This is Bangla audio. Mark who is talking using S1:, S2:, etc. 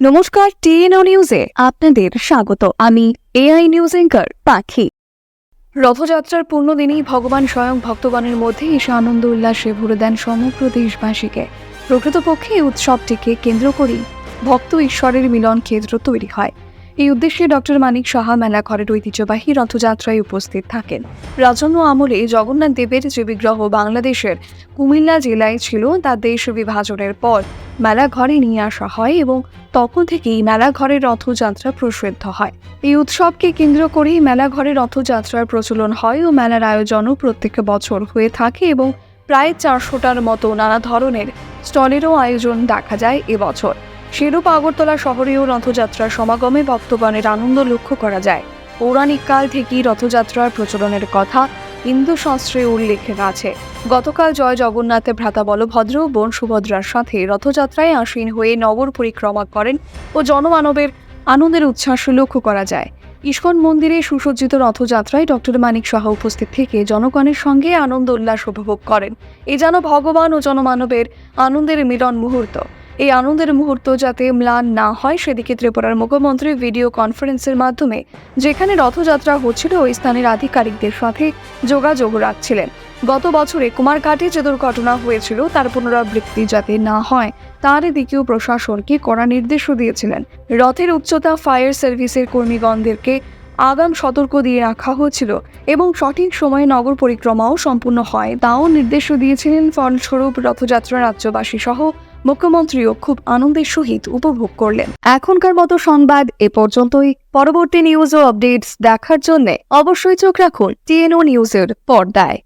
S1: নমস্কার, টিএনও নিউজে আপনাদের স্বাগত। আমি এআই নিউজ এঙ্কার পাখি। রথযাত্রার পূর্ণ দিনেই ভগবান স্বয়ং ভক্তগণের মধ্যে এসে আনন্দ উল্লাসে ভরে দেন সমগ্র দেশবাসীকে। প্রকৃতপক্ষে এই উৎসবটিকে কেন্দ্র করেই ভক্ত ঈশ্বরের মিলন ক্ষেত্র তৈরি হয়। এই উদ্দেশ্যে ডক্টর মানিক সাহা মেলা ঘরের ঐতিহ্যবাহী রথযাত্রায় উপস্থিত থাকেন। রাজন্য আমলে জগন্নাথ দেবের যে বিগ্রহ বাংলাদেশের কুমিল্লা জেলায় ছিল, তা দেশ বিভাজনের পর মেলা ঘরে নিয়ে আসা হয় এবং তখন থেকেই মেলা ঘরের রথযাত্রা প্রসিদ্ধ হয়। এই উৎসবকে কেন্দ্র করেই মেলা ঘরে রথযাত্রার প্রচলন হয় ও মেলার আয়োজনও প্রত্যেক বছর হয়ে থাকে এবং প্রায় চারশোটার মতো নানা ধরনের স্টলেরও আয়োজন দেখা যায় এবছর সেরূপ আগরতলা শহরেও রথযাত্রার সমাগমে ভক্তগণের আনন্দ লক্ষ্য করা যায়। পৌরাণিক কাল থেকেই রথযাত্রার প্রচলনের কথা হিন্দু শাস্ত্রে উল্লেখ আছে। গতকাল জয় জগন্নাথে ভ্রাতা বলভদ্র বোন সুভদ্রার সাথে রথযাত্রায় আসীন হয়ে নগর পরিক্রমা করেন ও জনমানবের আনন্দের উচ্ছ্বাস লক্ষ্য করা যায়। ইস্কন মন্দিরে সুসজ্জিত রথযাত্রায় ডক্টর মানিক সাহা উপস্থিত থেকে জনগণের সঙ্গে আনন্দ উল্লাস উপভোগ করেন। এ যেন ভগবান ও জনমানবের আনন্দের মিলন মুহূর্ত। এই আনন্দের মুহূর্ত যাতে ম্লান না হয়, সেদিকে ত্রিপুরার মুখ্যমন্ত্রী ভিডিও কনফারেন্সের মাধ্যমে, যেখানে রথযাত্রা হচ্ছিল, ওই স্থানের আধিকারিকদের সাথে যোগাযোগ রাখছিলেন। গত বছরে কুমারঘাটে যে দুর্ঘটনা হয়েছিল, তার পুনরাবৃত্তি যাতে না হয়, তার দিকেও প্রশাসনকে কড়া নির্দেশও দিয়েছিলেন। রথের উচ্চতা ফায়ার সার্ভিসের কর্মীগণদেরকে আগাম সতর্ক দিয়ে রাখা হয়েছিল এবং সঠিক সময়ে নগর পরিক্রমাও সম্পূর্ণ হয়, তাও নির্দেশও দিয়েছিলেন। ফলস্বরূপ রথযাত্রা রাজ্যবাসী সহ মুখ্যমন্ত্রীও খুব আনন্দের সহিত উপভোগ করলেন। এখনকার মতো সংবাদ এ পর্যন্তই। পরবর্তী নিউজ ও আপডেটস দেখার জন্য অবশ্যই চোখ রাখুন টিএনও নিউজের পর্দায়।